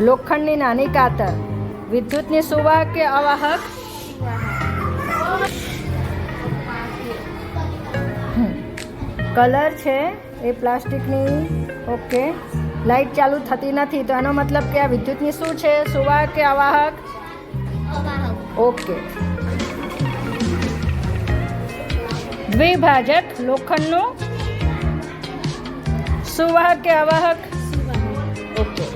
લોખંડની નાની કાતર, વિદ્યુતની સુવાહક કે અવાહક? કલર છે એ પ્લાસ્ટિકની, ઓકે. લાઈટ ચાલુ થતી નથી, તો એનો મતલબ કે આ વિદ્યુતની શું છે? સુવાહક કે અવાહક? ઓકે. દ્વિભાજક લોખંડનું? સુવાહક કે અવાહક? ઓકે.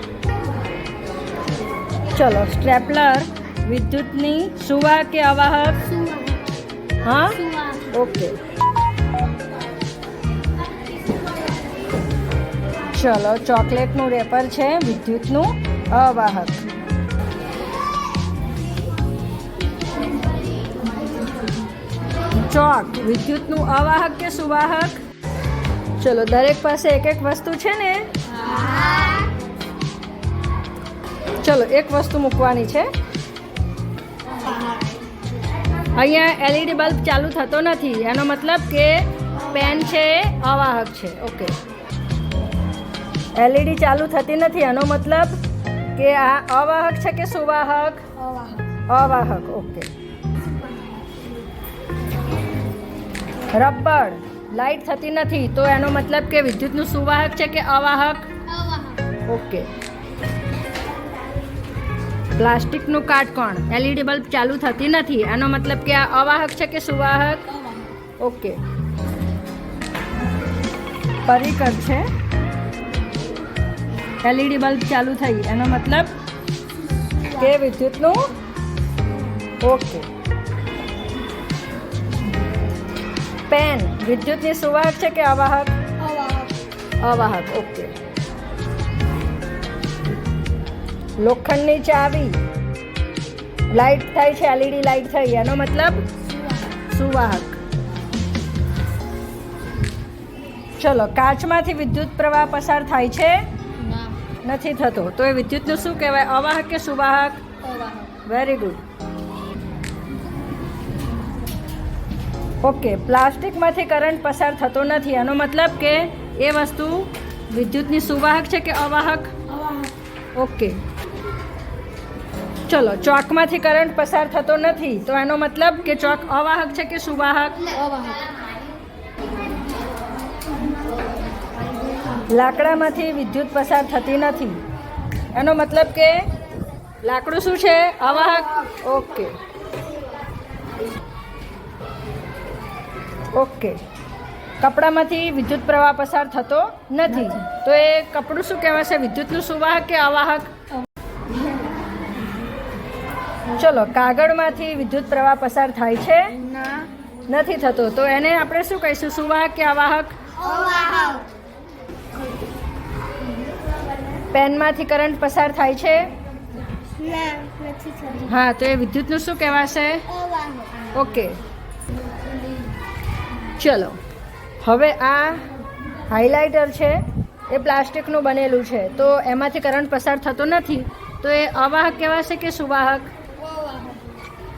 ચલો, સ્ટ્રેપલર, વિદ્યુતની સુવા કે અવાહક? હા? ઓકે. ચલો, ચોકલેટનું રેપર છે, વિદ્યુતનું અવાહક. ચોક, વિદ્યુતનું અવાહક કે સુવાહક? ચલો, દરેક પાસે એક એક વસ્તુ છે ને? ચલો એક વસ્તુ મૂકવાની છે. અહીંયા એલઈડી બલ્બ ચાલુ થતો નથી. એનો મતલબ કે પેન છે એ અવાહક છે. ઓકે. એલઈડી ચાલુ થતી નથી. એનો મતલબ કે આ અવાહક છે કે સુવાહક? અવાહક. ઓકે. રબર. લાઈટ થતી નથી. તો એનો મતલબ કે વિદ્યુતનું સુવાહક છે કે અવાહક. ઓકે. પ્લાસ્ટિકનું કાટકોણ એલઈડી બલ્બ ચાલુ થતી નથી. એનો મતલબ કે આ અવાહક છે કે સુવાહક? ઓકે. પરિકર છે. એલઈડી બલ્બ ચાલુ થઈ. એનો મતલબ કે વિદ્યુતનું? ઓકે. પેન. વિદ્યુતની સુવાહક છે કે અવાહક. અવાહક. ઓકે. લોખંડની ચાવી. લાઈટ થાય છે એલઈડી લાઈટ થઈ એનો મતલબ સુવાહક. ચલો કાચમાંથી વિદ્યુત પ્રવાહ પસાર થાય છે? નથી થતો. તો એ વિદ્યુતનું શું કહેવાય? અવાહક કે સુવાહક? વેરી ગુડ ઓકે પ્લાસ્ટિકમાંથી કરંટ પસાર થતો નથી. એનો મતલબ કે એ વસ્તુ વિદ્યુતની સુવાહક છે કે અવાહક? ઓકે ચલો, ચોકમાંથી કરંટ પસાર થતો નથી, તો એનો મતલબ કે ચોક અવાહક છે કે સુવાહક? લાકડામાંથી વિદ્યુત પસાર થતી નથી. એનો મતલબ કે લાકડું શું છે? અવાહક. ઓકે. ઓકે. કપડામાંથી વિદ્યુત પ્રવાહ પસાર થતો નથી. તો એ કપડું શું કહેવાશે? વિદ્યુતનું સુવાહક કે અવાહક? ચલો કાગળમાંથી વિદ્યુત પ્રવાહ પસાર થાય છે? નથી થતો. તો એને આપણે શું કહીશું? સુવાહક કે અવાહક? પેનમાંથી કરંટ પસાર થાય છે? હા તો એ વિદ્યુતનું શું કહેવાશે? ઓકે. ચલો હવે આ હાઇલાઇટર છે એ પ્લાસ્ટિકનું બનેલું છે. તો એમાંથી કરંટ પસાર થતો નથી. તો એ અવાહક કહેવાશે કે સુવાહક?